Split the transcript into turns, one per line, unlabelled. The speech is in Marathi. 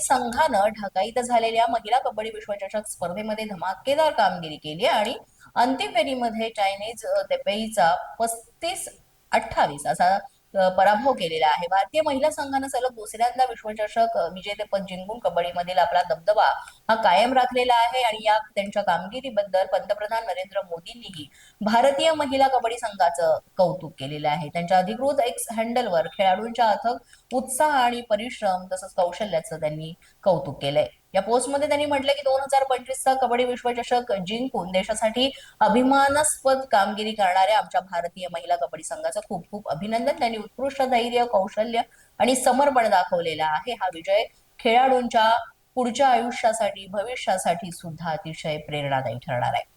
संघानं ढाका इथं झालेल्या महिला कबड्डी विश्वचषक स्पर्धेमध्ये धमाकेदार कामगिरी केली आणि अंतिम फेरीमध्ये चायनीज तेपेईचा पस्तीस अठ्ठावीस असा पराभव केलेला आहे. भारतीय महिला संघानं सलग दुसऱ्यांदा विश्वचषक विजेतेपद जिंकून कबड्डीमधील आपला दबदबा हा कायम राखलेला आहे आणि या त्यांच्या कामगिरीबद्दल पंतप्रधान नरेंद्र मोदींनीही भारतीय महिला कबड्डी संघाचं कौतुक केलेलं आहे. त्यांच्या अधिकृत एक्स हँडलवर खेळाडूंच्या अथक उत्साह आणि परिश्रम तसंच कौशल्याचं त्यांनी कौतुक केलंय. या पोस्टमध्ये त्यांनी म्हटलं की दोन हजार पंचवीसचा कबड्डी विश्वचषक जिंकून देशासाठी अभिमानास्पद कामगिरी करणाऱ्या आमच्या भारतीय महिला कबड्डी संघाचं खूप खूप अभिनंदन. त्यांनी उत्कृष्ट धैर्य कौशल्य आणि समर्पण दाखवलेलं आहे. हा विजय खेळाडूंच्या पुढच्या आयुष्यासाठी भविष्यासाठी सुद्धा अतिशय प्रेरणादायी ठरणार आहे.